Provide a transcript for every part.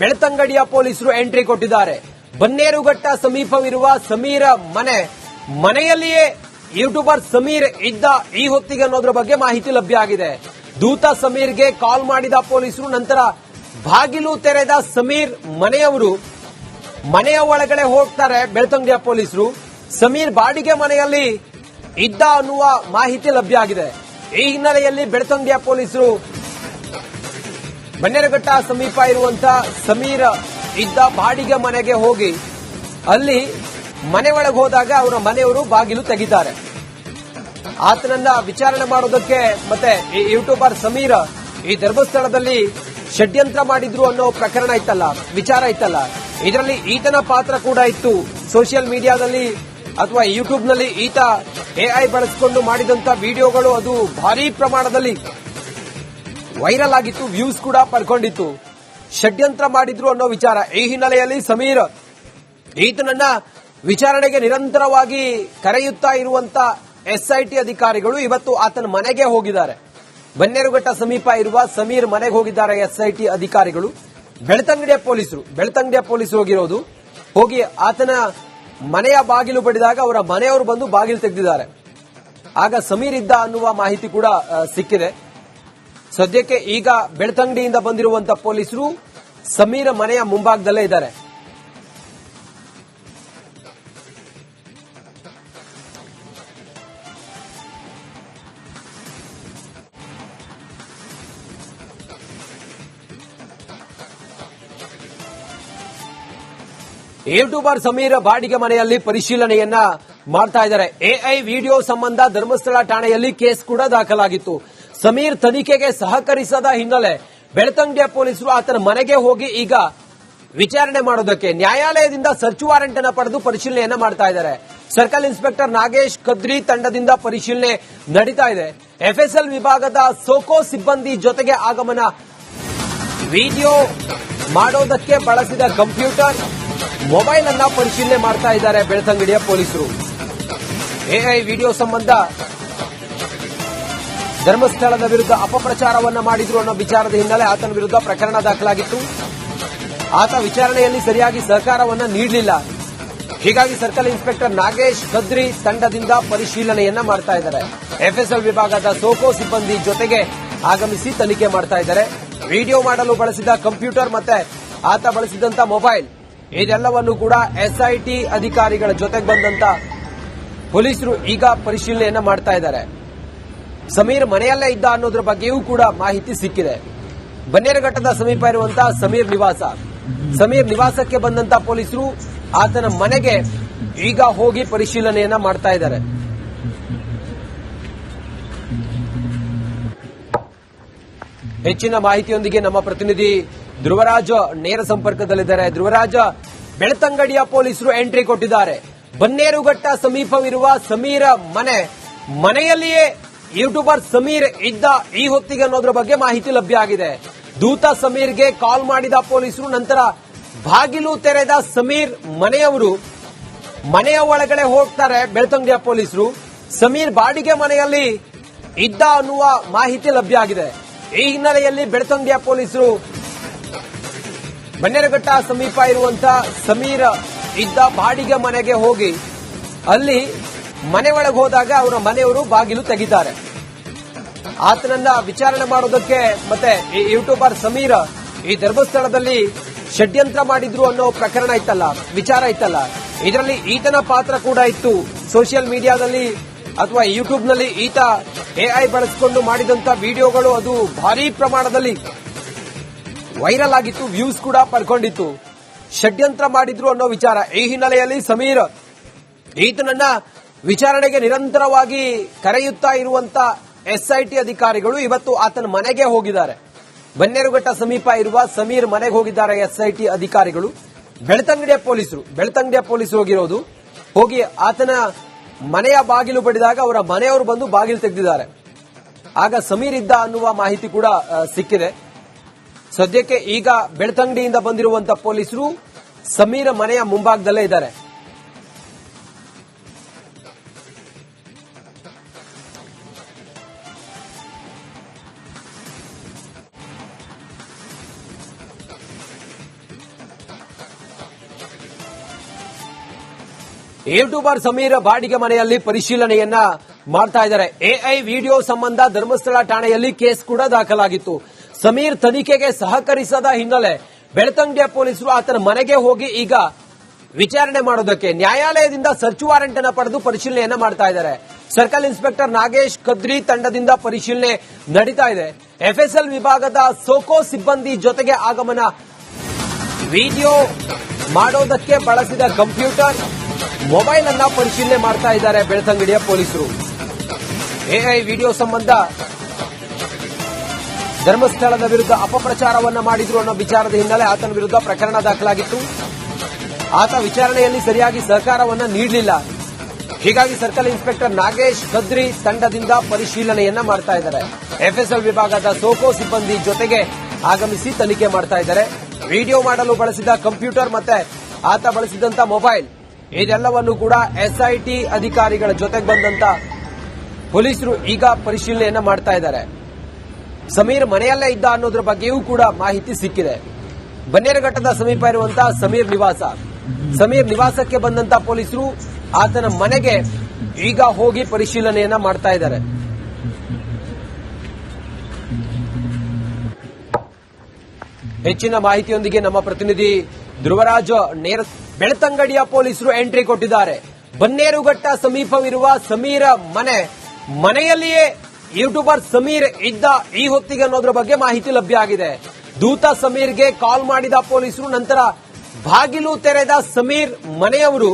ಬೆಳ್ತಂಗಡಿಯ ಪೊಲೀಸರು ಎಂಟ್ರಿ ಕೊಟ್ಟಿದ್ದಾರೆ. ಬನ್ನೇರುಘಟ್ಟ ಸಮೀಪವಿರುವ ಸಮೀರ ಮನೆ, ಮನೆಯಲ್ಲಿಯೇ ಯೂಟ್ಯೂಬರ್ ಸಮೀರ್ ಇದ್ದ ಈ ಹೊತ್ತಿಗೆ ಅನ್ನೋದ್ರ ಬಗ್ಗೆ ಮಾಹಿತಿ ಲಭ್ಯ ಆಗಿದೆ. ದೂತ ಸಮೀರ್ಗೆ ಕಾಲ್ ಮಾಡಿದ ಪೊಲೀಸರು ನಂತರ ಬಾಗಿಲು ತೆರೆದ ಸಮೀರ್ ಮನೆಯವರು ಮನೆಯ ಒಳಗಡೆ ಹೋಗ್ತಾರೆ ಬೆಳ್ತಂಗಡಿಯ ಪೊಲೀಸರು. ಸಮೀರ್ ಬಾಡಿಗೆ ಮನೆಯಲ್ಲಿ ಇದ್ದ ಅನ್ನುವ ಮಾಹಿತಿ ಲಭ್ಯ ಆಗಿದೆ. ಈ ಹಿನ್ನೆಲೆಯಲ್ಲಿ ಬೆಳ್ತಂಗಡಿಯ ಪೊಲೀಸರು ಬನ್ನೇರಘಟ್ಟ ಸಮೀಪ ಇರುವಂತ ಸಮೀರ್ ಇದ್ದ ಬಾಡಿಗೆ ಮನೆಗೆ ಹೋಗಿ ಅಲ್ಲಿ ಮನೆ ಒಳಗೆ ಹೋದಾಗ ಅವರ ಮನೆಯವರು ಬಾಗಿಲು ತೆಗಿತಾರೆ. ಆತನನ್ನ ವಿಚಾರಣೆ ಮಾಡೋದಕ್ಕೆ ಮತ್ತೆ ಈ ಯೂಟ್ಯೂಬರ್ ಸಮೀರ್ ಈ ಧರ್ಮಸ್ಥಳದಲ್ಲಿ ಷಡ್ಯಂತ್ರ ಮಾಡಿದ್ರು ಅನ್ನೋ ಪ್ರಕರಣ ಇತ್ತಲ್ಲ, ವಿಚಾರ ಇತ್ತಲ್ಲ. ಇದರಲ್ಲಿ ಈತನ ಪಾತ್ರ ಕೂಡ ಇತ್ತು. ಸೋಷಿಯಲ್ ಮೀಡಿಯಾದಲ್ಲಿ ಅಥವಾ ಯೂಟ್ಯೂಬ್ನಲ್ಲಿ ಈತ ಎಐ ಬಳಸಿಕೊಂಡು ಮಾಡಿದಂತ ವಿಡಿಯೋಗಳು ಅದು ಭಾರಿ ಪ್ರಮಾಣದಲ್ಲಿ ವೈರಲ್ ಆಗಿತ್ತು ವ್ಯೂಸ್ ಕೂಡ ಪಡ್ಕೊಂಡಿತ್ತು. ಷಡ್ಯಂತ್ರ ಮಾಡಿದ್ರು ಅನ್ನೋ ವಿಚಾರ. ಈ ಹಿನ್ನೆಲೆಯಲ್ಲಿ ಸಮೀರ್ ಈತನನ್ನ ವಿಚಾರಣೆಗೆ ನಿರಂತರವಾಗಿ ಕರೆಯುತ್ತಾ ಇರುವಂತ ಎಸ್ಐಟಿ ಅಧಿಕಾರಿಗಳು ಇವತ್ತು ಆತನ ಮನೆಗೆ ಹೋಗಿದ್ದಾರೆ. ಬನ್ನೇರುಘಟ್ಟ ಸಮೀಪ ಇರುವ ಸಮೀರ್ ಮನೆಗೆ ಹೋಗಿದ್ದಾರೆ ಎಸ್ಐಟಿ ಅಧಿಕಾರಿಗಳು. ಬೆಳ್ತಂಗಡಿಯ ಪೊಲೀಸರು ಬೆಳ್ತಂಗಡಿಯ ಪೊಲೀಸರು ಹೋಗಿರೋದು. ಹೋಗಿ ಆತನ ಮನೆಯ ಬಾಗಿಲು ಬಡಿದಾಗ ಅವರ ಮನೆಯವರು ಬಂದು ಬಾಗಿಲು ತೆಗೆದಿದ್ದಾರೆ. ಆಗ ಸಮೀರ್ ಇದ್ದ ಅನ್ನುವ ಮಾಹಿತಿ ಕೂಡ ಸಿಕ್ಕಿದೆ. ಸದ್ಯಕ್ಕೆ ಈಗ ಬೆಳ್ತಂಗಡಿಯಿಂದ ಬಂದಿರುವಂತ ಪೊಲೀಸರು ಸಮೀರ ಮನೆಯ ಮುಂಭಾಗದಲ್ಲೇ ಇದ್ದಾರೆ. ಯೂಟ್ಯೂಬರ್ ಸಮೀರ ಬಾಡಿಗೆ ಮನೆಯಲ್ಲಿ ಪರಿಶೀಲನೆಯನ್ನ ಮಾಡ್ತಾ ಇದ್ದಾರೆ. ಎಐ ವಿಡಿಯೋ ಸಂಬಂಧ ಧರ್ಮಸ್ಥಳ ಠಾಣೆಯಲ್ಲಿ ಕೇಸ್ ಕೂಡ ದಾಖಲಾಗಿತ್ತು. ಸಮೀರ್ ತನಿಖೆಗೆ ಸಹಕರಿಸದ ಹಿನ್ನೆಲೆ ಬೆಳ್ತಂಗಡಿಯ ಪೊಲೀಸರು ಆತನ ಮನೆಗೆ ಹೋಗಿ ಈಗ ವಿಚಾರಣೆ ಮಾಡೋದಕ್ಕೆ ನ್ಯಾಯಾಲಯದಿಂದ ಸರ್ಚ್ ವಾರೆಂಟ್ ಅನ್ನ ಪಡೆದು ಪರಿಶೀಲನೆಯನ್ನ ಮಾಡ್ತಾ ಇದ್ದಾರೆ. ಸರ್ಕಲ್ ಇನ್ಸ್ಪೆಕ್ಟರ್ ನಾಗೇಶ್ ಕದ್ರಿ ತಂಡದಿಂದ ಪರಿಶೀಲನೆ ನಡೀತಾ ಇದೆ. ಎಫ್ಎಸ್ಎಲ್ ವಿಭಾಗದ ಸೋಕೋ ಸಿಬ್ಬಂದಿ ಜೊತೆಗೆ ಆಗಮನ. ವಿಡಿಯೋ ಮಾಡೋದಕ್ಕೆ ಬಳಸಿದ ಕಂಪ್ಯೂಟರ್ ಮೊಬೈಲ್ ಅನ್ನ ಪರಿಶೀಲನೆ ಮಾಡ್ತಾ ಇದ್ದಾರೆ ಬೆಳ್ತಂಗಡಿಯ ಪೊಲೀಸರು. ಎಐ ವಿಡಿಯೋ ಸಂಬಂಧ ಧರ್ಮಸ್ಥಳದ ವಿರುದ್ಧ ಅಪಪ್ರಚಾರವನ್ನ ಮಾಡಿದ್ರು ಅನ್ನೋ ವಿಚಾರದ ಹಿನ್ನೆಲೆ ಆತನ ವಿರುದ್ಧ ಪ್ರಕರಣ ದಾಖಲಾಗಿತ್ತು. ಆತ ವಿಚಾರಣೆಯಲ್ಲಿ ಸರಿಯಾಗಿ ಸಹಕಾರವನ್ನ ನೀಡಲಿಲ್ಲ. ಹೀಗಾಗಿ ಸರ್ಕಲ್ ಇನ್ಸ್ಪೆಕ್ಟರ್ ನಾಗೇಶ್ ಕದ್ರಿ ತಂಡದಿಂದ ಪರಿಶೀಲನೆಯನ್ನ ಮಾಡ್ತಾ ಇದ್ದಾರೆ. ಎಫ್ಎಸ್ಎಲ್ ವಿಭಾಗದ ಸೋಕೋ ಸಿಬ್ಬಂದಿ ಜೊತೆಗೆ ಆಗಮಿಸಿ ತನಿಖೆ ಮಾಡ್ತಾ ಇದ್ದಾರೆ. ವಿಡಿಯೋ ಮಾಡಲು ಬಳಸಿದ ಕಂಪ್ಯೂಟರ್ ಮತ್ತೆ ಆತ ಬಳಸಿದಂತ ಮೊಬೈಲ್, ಇದೆಲ್ಲವನ್ನು ಕೂಡ ಎಸ್ಐಟಿ ಅಧಿಕಾರಿಗಳ ಜೊತೆಗೆ ಬಂದಂತ ಪೊಲೀಸರು ಈಗ ಪರಿಶೀಲನೆಯನ್ನ ಮಾಡ್ತಾ ಇದ್ದಾರೆ. ಸಮೀರ್ ಮನೆಯಲ್ಲೇ ಇದ್ದ ಅನ್ನೋದ್ರ ಬಗ್ಗೆಯೂ ಕೂಡ ಮಾಹಿತಿ ಸಿಕ್ಕಿದೆ. ಬನ್ನೇರಘಟ್ಟದ ಸಮೀಪ ಇರುವಂತ ಸಮೀರ್ ನಿವಾಸ. ಸಮೀರ್ ನಿವಾಸಕ್ಕೆ ಬಂದಂತ ಪೊಲೀಸರು ಆತನ ಮನೆಗೆ ಈಗ ಹೋಗಿ ಪರಿಶೀಲನೆಯನ್ನ ಮಾಡ್ತಾ ಇದ್ದಾರೆ. ಹೆಚ್ಚಿನ ಮಾಹಿತಿಯೊಂದಿಗೆ ನಮ್ಮ ಪ್ರತಿನಿಧಿ ಧ್ರುವರಾಜ ನೇರ ಸಂಪರ್ಕದಲ್ಲಿದ್ದಾರೆ. ಧ್ರುವರಾಜ, ಬೆಳ್ತಂಗಡಿಯ ಪೊಲೀಸರು ಎಂಟ್ರಿ ಕೊಟ್ಟಿದ್ದಾರೆ. ಬನ್ನೇರುಘಟ್ಟ ಸಮೀಪವಿರುವ ಸಮೀರ ಮನೆ ಮನೆಯಲ್ಲಿಯೇ ಯೂಟ್ಯೂಬರ್ ಸಮೀರ್ ಇದ್ದ ಈ ಹೊತ್ತಿಗೆ ಅನ್ನೋದ್ರ ಬಗ್ಗೆ ಮಾಹಿತಿ ಲಭ್ಯ ಆಗಿದೆ. ದೂತ ಸಮೀರ್ಗೆ ಕಾಲ್ ಮಾಡಿದ ಪೊಲೀಸರು, ನಂತರ ಬಾಗಿಲು ತೆರೆದ ಸಮೀರ್ ಮನೆಯವರು ಮನೆಯ ಒಳಗಡೆ ಹೋಗ್ತಾರೆ ಬೆಳ್ತಂಗಿಯ ಪೊಲೀಸರು. ಸಮೀರ್ ಬಾಡಿಗೆ ಮನೆಯಲ್ಲಿ ಇದ್ದ ಅನ್ನುವ ಮಾಹಿತಿ ಲಭ್ಯ ಆಗಿದೆ. ಈ ಹಿನ್ನೆಲೆಯಲ್ಲಿ ಬೆಳ್ತಂಗಿಯ ಪೊಲೀಸರು ಬನ್ನೇರಘಟ್ಟ ಸಮೀಪ ಇರುವಂತಹ ಸಮೀರ್ ಇದ್ದ ಬಾಡಿಗೆ ಮನೆಗೆ ಹೋಗಿ ಅಲ್ಲಿ ಮನೆ ಒಳಗೆ ಹೋದಾಗ ಅವರ ಮನೆಯವರು ಬಾಗಿಲು ತೆಗಿತಾರೆ. ಆತನನ್ನ ವಿಚಾರಣೆ ಮಾಡೋದಕ್ಕೆ ಮತ್ತೆ ಈ ಯೂಟ್ಯೂಬರ್ ಸಮೀರ್ ಈ ಧರ್ಮಸ್ಥಳದಲ್ಲಿ ಷಡ್ಯಂತ್ರ ಮಾಡಿದ್ರು ಅನ್ನೋ ಪ್ರಕರಣ ಇತ್ತಲ್ಲ, ವಿಚಾರ ಇತ್ತಲ್ಲ. ಇದರಲ್ಲಿ ಈತನ ಪಾತ್ರ ಕೂಡ ಇತ್ತು. ಸೋಷಿಯಲ್ ಮೀಡಿಯಾದಲ್ಲಿ ಅಥವಾ ಯೂಟ್ಯೂಬ್ನಲ್ಲಿ ಈತ ಎಐ ಬಳಸಿಕೊಂಡು ಮಾಡಿದಂತ ವಿಡಿಯೋಗಳು ಅದು ಭಾರಿ ಪ್ರಮಾಣದಲ್ಲಿ ವೈರಲ್ ಆಗಿತ್ತು, ವ್ಯೂಸ್ ಕೂಡ ಪಡ್ಕೊಂಡಿತ್ತು. ಷಡ್ಯಂತ್ರ ಮಾಡಿದ್ರು ಅನ್ನೋ ವಿಚಾರ. ಈ ಹಿನ್ನೆಲೆಯಲ್ಲಿ ಸಮೀರ್ ಈತನನ್ನ ವಿಚಾರಣೆಗೆ ನಿರಂತರವಾಗಿ ಕರೆಯುತ್ತಾ ಇರುವಂತ ಎಸ್ಐಟಿ ಅಧಿಕಾರಿಗಳು ಇವತ್ತು ಆತನ ಮನೆಗೆ ಹೋಗಿದ್ದಾರೆ. ಬನ್ನೇರುಘಟ್ಟ ಸಮೀಪ ಇರುವ ಸಮೀರ್ ಮನೆಗೆ ಹೋಗಿದ್ದಾರೆ ಎಸ್ಐಟಿ ಅಧಿಕಾರಿಗಳು. ಬೆಳ್ತಂಗಡಿಯ ಪೊಲೀಸರು ಬೆಳ್ತಂಗಡಿಯ ಪೊಲೀಸರು ಹೋಗಿರೋದು. ಹೋಗಿ ಆತನ ಮನೆಯ ಬಾಗಿಲು ಬಡಿದಾಗ ಅವರ ಮನೆಯವರು ಬಂದು ಬಾಗಿಲು ತೆಗೆದಿದ್ದಾರೆ. ಆಗ ಸಮೀರ್ ಇದ್ದ ಅನ್ನುವ ಮಾಹಿತಿ ಕೂಡ ಸಿಕ್ಕಿದೆ. ಸದ್ಯಕ್ಕೆ ಈಗ ಬೆಳ್ತಂಗಡಿಯಿಂದ ಬಂದಿರುವಂತಹ ಪೊಲೀಸರು ಸಮೀರ ಮನೆಯ ಮುಂಭಾಗದಲ್ಲೇ ಇದ್ದಾರೆ. ಯೂಟ್ಯೂಬರ್ ಸಮೀರ್ ಬಾಡಿಗೆ ಮನೆಯಲ್ಲಿ ಪರಿಶೀಲನೆಯನ್ನ ಮಾಡ್ತಾ ಇದ್ದಾರೆ. ಎಐ ವಿಡಿಯೋ ಸಂಬಂಧ ಧರ್ಮಸ್ಥಳ ಠಾಣೆಯಲ್ಲಿ ಕೇಸ್ ಕೂಡ ದಾಖಲಾಗಿತ್ತು. ಸಮೀರ್ ತನಿಖೆಗೆ ಸಹಕರಿಸದ ಹಿನ್ನೆಲೆ ಬೆಳ್ತಂಗಡಿಯ ಪೊಲೀಸರು ಆತನ ಮನೆಗೆ ಹೋಗಿ ಈಗ ವಿಚಾರಣೆ ಮಾಡೋದಕ್ಕೆ ನ್ಯಾಯಾಲಯದಿಂದ ಸರ್ಚ್ ವಾರೆಂಟ್ ಅನ್ನ ಪಡೆದು ಪರಿಶೀಲನೆಯನ್ನ ಮಾಡ್ತಾ ಇದ್ದಾರೆ. ಸರ್ಕಲ್ ಇನ್ಸ್ಪೆಕ್ಟರ್ ನಾಗೇಶ್ ಕದ್ರಿ ತಂಡದಿಂದ ಪರಿಶೀಲನೆ ನಡೀತಾ ಇದೆ. ಎಫ್ಎಸ್ಎಲ್ ವಿಭಾಗದ ಸೋಕೋ ಸಿಬ್ಬಂದಿ ಜೊತೆಗೆ ಆಗಮನ ವಿಡಿಯೋ ಮಾಡೋದಕ್ಕೆ ಬಳಸಿದ ಕಂಪ್ಯೂಟರ್ ಮೊಬೈಲ್ ಅನ್ನ ಪರಿಶೀಲನೆ ಮಾಡ್ತಾ ಇದ್ದಾರೆ ಬೆಳ್ತಂಗಡಿಯ ಪೊಲೀಸರು. ಎಐ ವಿಡಿಯೋ ಸಂಬಂಧ ಧರ್ಮಸ್ಥಳದ ವಿರುದ್ಧ ಅಪಪ್ರಚಾರವನ್ನ ಮಾಡಿದ್ರು ಅನ್ನೋ ವಿಚಾರದ ಹಿನ್ನೆಲೆ ಆತನ ವಿರುದ್ಧ ಪ್ರಕರಣ ದಾಖಲಾಗಿತ್ತು. ಆತ ವಿಚಾರಣೆಯಲ್ಲಿ ಸರಿಯಾಗಿ ಸಹಕಾರವನ್ನ ನೀಡಲಿಲ್ಲ. ಹೀಗಾಗಿ ಸರ್ಕಲ್ ಇನ್ಸ್ಪೆಕ್ಟರ್ ನಾಗೇಶ್ ಕದ್ರಿ ತಂಡದಿಂದ ಪರಿಶೀಲನೆಯನ್ನ ಮಾಡ್ತಾ ಇದ್ದಾರೆ. ಎಫ್ಎಸ್ಎಲ್ ವಿಭಾಗದ ಸೋಕೋ ಸಿಬ್ಬಂದಿ ಜೊತೆಗೆ ಆಗಮಿಸಿ ತನಿಖೆ ಮಾಡ್ತಾ ಇದ್ದಾರೆ. ವಿಡಿಯೋ ಮಾಡಲು ಬಳಸಿದ ಕಂಪ್ಯೂಟರ್ ಮತ್ತೆ ಆತ ಬಳಸಿದಂತ ಮೊಬೈಲ್. ಇದೆಲ್ಲವನ್ನು ಕೂಡ ಎಸ್ಐಟಿ ಅಧಿಕಾರಿಗಳ ಜೊತೆಗೆ ಬಂದಂತ ಪೊಲೀಸರು ಈಗ ಪರಿಶೀಲನೆಯನ್ನ ಮಾಡ್ತಾ ಇದ್ದಾರೆ. ಸಮೀರ್ ಮನೆಯಲ್ಲೇ ಇದ್ದ ಅನ್ನೋದ್ರ ಬಗ್ಗೆಯೂ ಕೂಡ ಮಾಹಿತಿ ಸಿಕ್ಕಿದೆ. ಬನ್ನೇರಘಟ್ಟದ ಸಮೀಪ ಇರುವಂತ ಸಮೀರ್ ನಿವಾಸ. ಸಮೀರ್ ನಿವಾಸಕ್ಕೆ ಬಂದಂತ ಪೊಲೀಸರು ಆತನ ಮನೆಗೆ ಈಗ ಹೋಗಿ ಪರಿಶೀಲನೆಯನ್ನ ಮಾಡ್ತಾ ಇದ್ದಾರೆ. ಹೆಚ್ಚಿನ ಮಾಹಿತಿಯೊಂದಿಗೆ ನಮ್ಮ ಪ್ರತಿನಿಧಿ ಧ್ರುವರಾಜ್ ನೇರ ಬೆಳ್ತಂಗಡಿಯ ಪೊಲೀಸರು ಎಂಟ್ರಿ ಕೊಟ್ಟಿದ್ದಾರೆ. ಬನ್ನೇರುಘಟ್ಟ ಸಮೀಪವಿರುವ ಸಮೀರ ಮನೆ, ಮನೆಯಲ್ಲಿಯೇ ಯೂಟ್ಯೂಬರ್ ಸಮೀರ್ ಇದ್ದ ಈ ಹೊತ್ತಿಗೆ ಅನ್ನೋದ್ರ ಬಗ್ಗೆ ಮಾಹಿತಿ ಲಭ್ಯ ಆಗಿದೆ. ದೂತ ಸಮೀರ್ಗೆ ಕಾಲ್ ಮಾಡಿದ ಪೊಲೀಸರು ನಂತರ ಬಾಗಿಲು ತೆರೆದ ಸಮೀರ್ ಮನೆಯವರು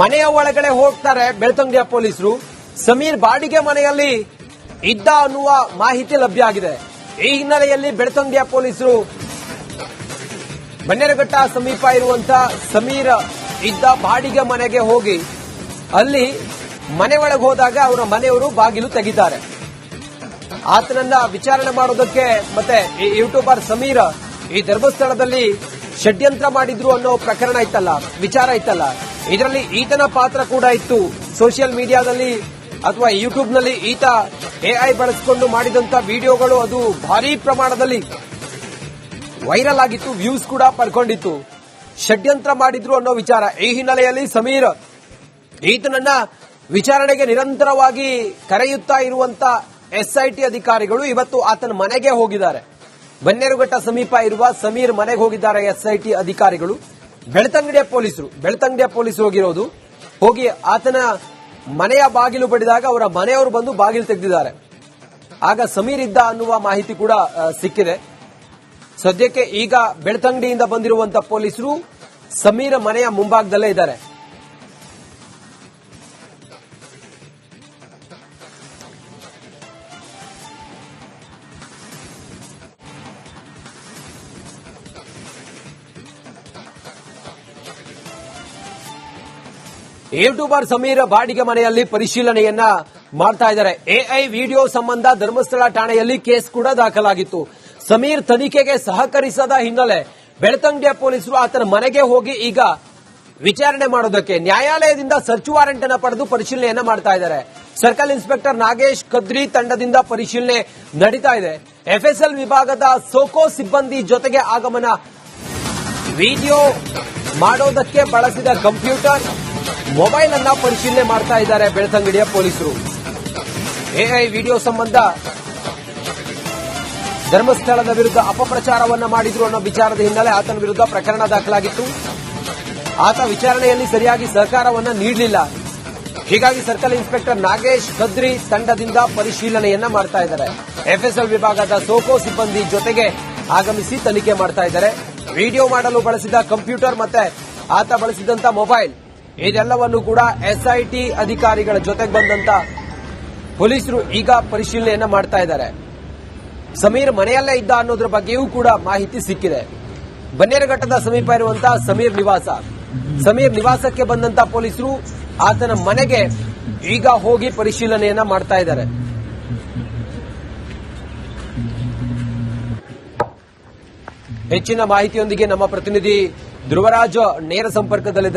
ಮನೆಯ ಒಳಗಡೆ ಹೋಗ್ತಾರೆ ಬೆಳತಂಗಡಿಯ ಪೊಲೀಸರು. ಸಮೀರ್ ಬಾಡಿಗೆ ಮನೆಯಲ್ಲಿ ಇದ್ದ ಅನ್ನುವ ಮಾಹಿತಿ ಲಭ್ಯ ಆಗಿದೆ. ಈ ಹಿನ್ನೆಲೆಯಲ್ಲಿ ಬೆಳತಂಗಡಿಯ ಪೊಲೀಸರು ಬನ್ನೇರಘಟ್ಟ ಸಮೀಪ ಇರುವಂತ ಸಮೀರ್ ಇದ್ದ ಬಾಡಿಗೆ ಮನೆಗೆ ಹೋಗಿ ಅಲ್ಲಿ ಮನೆ ಒಳಗೆ ಹೋದಾಗ ಅವರ ಮನೆಯವರು ಬಾಗಿಲು ತೆಗಿತಾರೆ. ಆತನನ್ನ ವಿಚಾರಣೆ ಮಾಡೋದಕ್ಕೆ ಮತ್ತೆ ಈ ಯೂಟ್ಯೂಬರ್ ಸಮೀರ್ ಈ ಧರ್ಮಸ್ಥಳದಲ್ಲಿ ಷಡ್ಯಂತ್ರ ಮಾಡಿದ್ರು ಅನ್ನೋ ಪ್ರಕರಣ ಇತ್ತಲ್ಲ, ವಿಚಾರ ಇತ್ತಲ್ಲ. ಇದರಲ್ಲಿ ಈತನ ಪಾತ್ರ ಕೂಡ ಇತ್ತು. ಸೋಷಿಯಲ್ ಮೀಡಿಯಾದಲ್ಲಿ ಅಥವಾ ಯೂಟ್ಯೂಬ್ನಲ್ಲಿ ಈತ ಎಐ ಬಳಸಿಕೊಂಡು ಮಾಡಿದಂತ ವಿಡಿಯೋಗಳು ಅದು ಭಾರಿ ಪ್ರಮಾಣದಲ್ಲಿ ವೈರಲ್ ಆಗಿತ್ತು ವ್ಯೂಸ್ ಕೂಡ ಪಡ್ಕೊಂಡಿತ್ತು. ಷಡ್ಯಂತ್ರ ಮಾಡಿದ್ರು ಅನ್ನೋ ವಿಚಾರ. ಈ ಹಿನ್ನೆಲೆಯಲ್ಲಿ ಸಮೀರ್ ಈತನನ್ನ ವಿಚಾರಣೆಗೆ ನಿರಂತರವಾಗಿ ಕರೆಯುತ್ತಾ ಇರುವಂತ ಎಸ್ಐಟಿ ಅಧಿಕಾರಿಗಳು ಇವತ್ತು ಆತನ ಮನೆಗೆ ಹೋಗಿದ್ದಾರೆ. ಬನ್ನೇರುಘಟ್ಟ ಸಮೀಪ ಇರುವ ಸಮೀರ್ ಮನೆಗೆ ಹೋಗಿದ್ದಾರೆ ಎಸ್ಐಟಿ ಅಧಿಕಾರಿಗಳು. ಬೆಳ್ತಂಗಡಿಯ ಪೊಲೀಸರು ಬೆಳ್ತಂಗಡಿಯ ಪೊಲೀಸರು ಹೋಗಿರೋದು. ಹೋಗಿ ಆತನ ಮನೆಯ ಬಾಗಿಲು ಬಡಿದಾಗ ಅವರ ಮನೆಯವರು ಬಂದು ಬಾಗಿಲು ತೆಗೆದಿದ್ದಾರೆ. ಆಗ ಸಮೀರ್ ಇದ್ದ ಅನ್ನುವ ಮಾಹಿತಿ ಕೂಡ ಸಿಕ್ಕಿದೆ. ಸದ್ಯಕ್ಕೆ ಈಗ ಬೆಳ್ತಂಗಡಿಯಿಂದ ಬಂದಿರುವಂತ ಪೊಲೀಸರು ಸಮೀರ ಮನೆಯ ಮುಂಭಾಗದಲ್ಲೇ ಇದ್ದಾರೆ. ಯೂಟ್ಯೂಬರ್ ಸಮೀರ ಬಾಡಿಗೆ ಮನೆಯಲ್ಲಿ ಪರಿಶೀಲನೆಯನ್ನ ಮಾಡ್ತಾ ಇದ್ದಾರೆ. ಎಐ ವಿಡಿಯೋ ಸಂಬಂಧ ಧರ್ಮಸ್ಥಳ ಠಾಣೆಯಲ್ಲಿ ಕೇಸ್ ಕೂಡ ದಾಖಲಾಗಿತ್ತು. ಸಮೀರ್ ತನಿಖೆಗೆ ಸಹಕರಿಸದ ಹಿನ್ನೆಲೆ ಬೆಳ್ತಂಗಡಿಯ ಪೊಲೀಸರು ಆತನ ಮನೆಗೆ ಹೋಗಿ ಈಗ ವಿಚಾರಣೆ ಮಾಡೋದಕ್ಕೆ ನ್ಯಾಯಾಲಯದಿಂದ ಸರ್ಚ್ ವಾರೆಂಟ್ ಅನ್ನ ಪಡೆದು ಪರಿಶೀಲನೆಯನ್ನ ಮಾಡ್ತಾ ಇದ್ದಾರೆ. ಸರ್ಕಲ್ ಇನ್ಸ್ಪೆಕ್ಟರ್ ನಾಗೇಶ್ ಕದ್ರಿ ತಂಡದಿಂದ ಪರಿಶೀಲನೆ ನಡೀತಾ ಇದೆ. ಎಫ್ಎಸ್ಎಲ್ ವಿಭಾಗದ ಸೋಕೋ ಸಿಬ್ಬಂದಿ ಜೊತೆಗೆ ಆಗಮನ. ವಿಡಿಯೋ ಮಾಡೋದಕ್ಕೆ ಬಳಸಿದ ಕಂಪ್ಯೂಟರ್ ಮೊಬೈಲ್ ಅನ್ನ ಪರಿಶೀಲನೆ ಮಾಡ್ತಾ ಇದ್ದಾರೆ ಬೆಳ್ತಂಗಡಿಯ ಪೊಲೀಸರು. ಎಐ ವಿಡಿಯೋ ಸಂಬಂಧ ಧರ್ಮಸ್ಥಳದ ವಿರುದ್ಧ ಅಪಪ್ರಚಾರವನ್ನ ಮಾಡಿದ್ರು ಅನ್ನೋ ವಿಚಾರದ ಹಿನ್ನೆಲೆ ಆತನ ವಿರುದ್ಧ ಪ್ರಕರಣ ದಾಖಲಾಗಿತ್ತು. ಆತ ವಿಚಾರಣೆಯಲ್ಲಿ ಸರಿಯಾಗಿ ಸಹಕಾರವನ್ನ ನೀಡಲಿಲ್ಲ. ಹೀಗಾಗಿ ಸರ್ಕಲ್ ಇನ್ಸ್ಪೆಕ್ಟರ್ ನಾಗೇಶ್ ಕದ್ರಿ ತಂಡದಿಂದ ಪರಿಶೀಲನೆಯನ್ನ ಮಾಡ್ತಾ ಇದ್ದಾರೆ. ಎಫ್ಎಸ್ಎಲ್ ವಿಭಾಗದ ಸೋಕೋ ಸಿಬ್ಬಂದಿ ಜೊತೆಗೆ ಆಗಮಿಸಿ ತನಿಖೆ ಮಾಡ್ತಾ ಇದ್ದಾರೆ. ವಿಡಿಯೋ ಮಾಡಲು ಬಳಸಿದ ಕಂಪ್ಯೂಟರ್ ಮತ್ತೆ ಆತ ಬಳಸಿದಂತ ಮೊಬೈಲ್, ಇದೆಲ್ಲವನ್ನು ಕೂಡ ಎಸ್ಐಟಿ ಅಧಿಕಾರಿಗಳ ಜೊತೆಗೆ ಬಂದಂತ ಪೊಲೀಸರು ಈಗ ಪರಿಶೀಲನೆಯನ್ನ ಮಾಡ್ತಾ ಇದ್ದಾರೆ. ಸಮೀರ್ ಮನೆಯಲ್ಲೇ ಇದ್ದ ಅನ್ನೋದ್ರ ಬಗ್ಗೆಯೂ ಕೂಡ ಮಾಹಿತಿ ಸಿಕ್ಕಿದೆ. ಬನ್ನೇರಘಟ್ಟದ ಸಮೀಪ ಇರುವಂತ ಸಮೀರ್ ನಿವಾಸ. ಸಮೀರ್ ನಿವಾಸಕ್ಕೆ ಬಂದಂತ ಪೊಲೀಸರು ಆತನ ಮನೆಗೆ ಈಗ ಹೋಗಿ ಪರಿಶೀಲನೆಯನ್ನ ಮಾಡ್ತಾ ಇದ್ದಾರೆ. ಹೆಚ್ಚಿನ ಮಾಹಿತಿಯೊಂದಿಗೆ ನಮ್ಮ ಪ್ರತಿನಿಧಿ ಧ್ರುವರಾಜ್ ನೇರ ಸಂಪರ್ಕದಲ್ಲಿದ್ದಾರೆ.